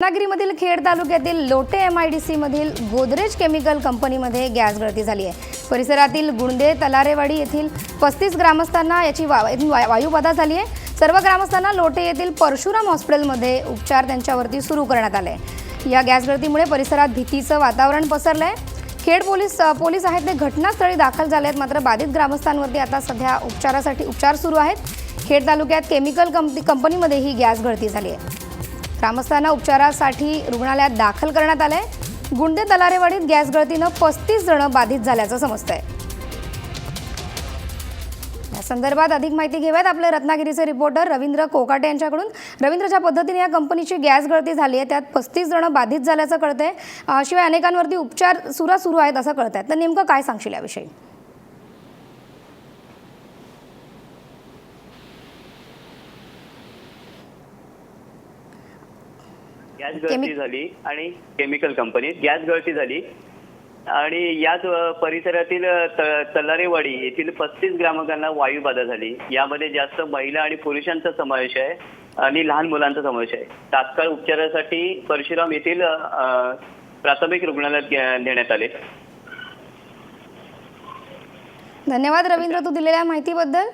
रत्नागिरीमधील खेड तालुक्यातील Lote M I D सीमधील Godrej chemical कंपनीमध्ये गॅस गळती झाली आहे. परिसरातील गुंडे तलारेवाडी येथील पस्तीस ग्रामस्थांना याची वा वायुबाधा झाली आहे. सर्व ग्रामस्थांना लोटे येथील परशुराम हॉस्पिटलमध्ये उपचार त्यांच्यावरती सुरू करण्यात आले या गॅस गळतीमुळे परिसरात भीतीचं वातावरण पसरलं आहे खेड पोलीस पोलीस आहेत ते घटनास्थळी दाखल झाले आहेत मात्र बाधित ग्रामस्थांवरती आता सध्या उपचारासाठी उपचार सुरू आहेत. खेड तालुक्यात केमिकल कंपनी कंपनीमध्ये ही गॅस गळती झाली आहे. ग्रामस्थांना उपचारासाठी रुग्णालयात दाखल करण्यात आलंय. गुंडे तलारेवाडीत गॅस गळतीनं पस्तीस जण बाधित झाल्याचं समजतंय. या संदर्भात अधिक माहिती घेऊयात आपले रत्नागिरीचे रिपोर्टर रवींद्र कोकाटे यांच्याकडून. रवींद्र ज्या पद्धतीने या कंपनीची गॅस गळती झाली आहे त्यात पस्तीस जण बाधित झाल्याचं कळतंय. शिवाय अनेकांवरती उपचार सुरा सुरू आहेत असं कळत आहे तर नेमकं काय सांगशील याविषयी? गॅस गळती झाली आणि केमिकल कंपनीत गॅस गळती झाली. आणि याच परिसरातील तलारेवाडी येथील पस्तीस ग्रामकांना वायुबाधा झाली. यामध्ये जास्त महिला आणि पुरुषांचा समावेश आहे आणि लहान मुलांचा समावेश आहे. तात्काळ उपचारासाठी परशुराम येथील प्राथमिक रुग्णालयात नेण्यात आले. धन्यवाद रवींद्र तू दिलेल्या माहितीबद्दल.